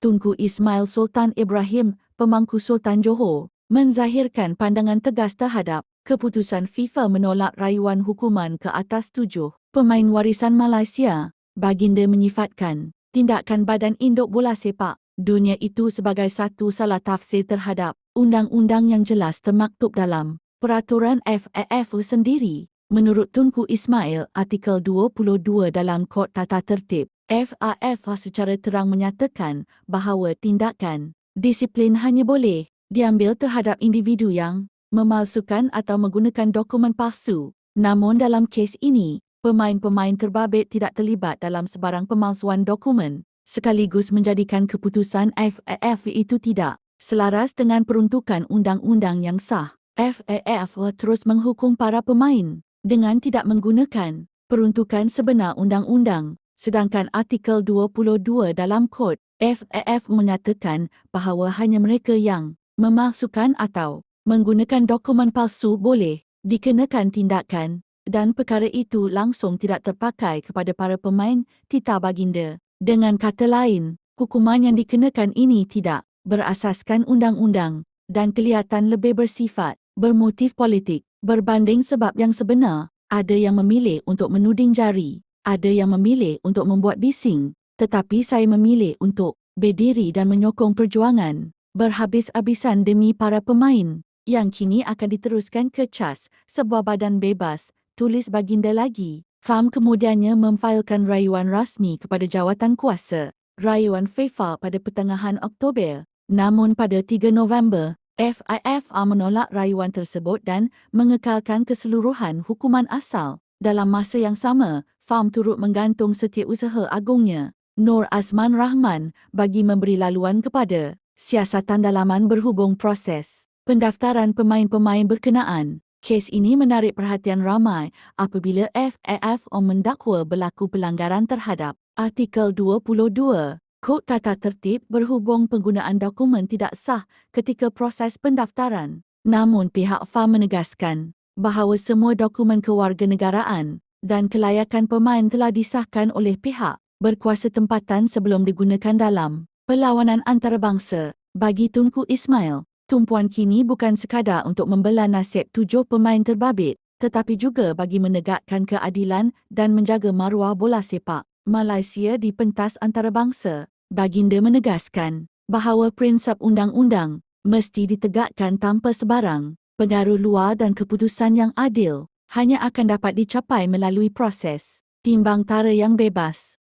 Tunku Ismail Sultan Ibrahim, pemangku Sultan Johor, menzahirkan pandangan tegas terhadap keputusan FIFA menolak rayuan hukuman ke atas tujuh pemain warisan Malaysia. Baginda menyifatkan tindakan Badan Induk Bola Sepak dunia itu sebagai satu salah tafsir terhadap undang-undang yang jelas termaktub dalam peraturan FAF sendiri. Menurut Tunku Ismail, artikel 22 dalam Kod Tata Tertib FAF secara terang menyatakan bahawa tindakan disiplin hanya boleh diambil terhadap individu yang memalsukan atau menggunakan dokumen palsu. Namun dalam kes ini, pemain-pemain terbabit tidak terlibat dalam sebarang pemalsuan dokumen sekaligus menjadikan keputusan FAF itu tidak selaras dengan peruntukan undang-undang yang sah. FAF terus menghukum para pemain dengan tidak menggunakan peruntukan sebenar undang-undang sedangkan artikel 22 dalam kod FAF menyatakan bahawa hanya mereka yang memalsukan atau menggunakan dokumen palsu boleh dikenakan tindakan dan perkara itu langsung tidak terpakai kepada para pemain tita baginda. Dengan kata lain, hukuman yang dikenakan ini tidak berasaskan undang-undang dan kelihatan lebih bersifat bermotif politik berbanding sebab yang sebenar ada yang memilih untuk menuding jari, ada yang memilih untuk membuat bising, tetapi saya memilih untuk berdiri dan menyokong perjuangan berhabis-habisan demi para pemain yang kini akan diteruskan ke CAS, sebuah badan bebas, tulis baginda lagi. FAM kemudiannya memfailkan rayuan rasmi kepada jawatan kuasa, rayuan FIFA pada pertengahan Oktober. Namun pada 3 November, FIFA menolak rayuan tersebut dan mengekalkan keseluruhan hukuman asal. Dalam masa yang sama, FAM turut menggantung setiausaha agungnya, Nur Azman Rahman, bagi memberi laluan kepada siasatan dalaman berhubung proses pendaftaran pemain-pemain berkenaan. Kes ini menarik perhatian ramai apabila FAF mendakwa berlaku pelanggaran terhadap Artikel 22 Kod Tata Tertib berhubung penggunaan dokumen tidak sah ketika proses pendaftaran. Namun pihak FA menegaskan bahawa semua dokumen kewarganegaraan dan kelayakan pemain telah disahkan oleh pihak berkuasa tempatan sebelum digunakan dalam perlawanan antarabangsa bagi Tunku Ismail. Tumpuan kini bukan sekadar untuk membela nasib tujuh pemain terbabit, tetapi juga bagi menegakkan keadilan dan menjaga maruah bola sepak Malaysia di pentas antarabangsa. Baginda menegaskan bahawa prinsip undang-undang mesti ditegakkan tanpa sebarang pengaruh luar dan keputusan yang adil hanya akan dapat dicapai melalui proses timbang tara yang bebas.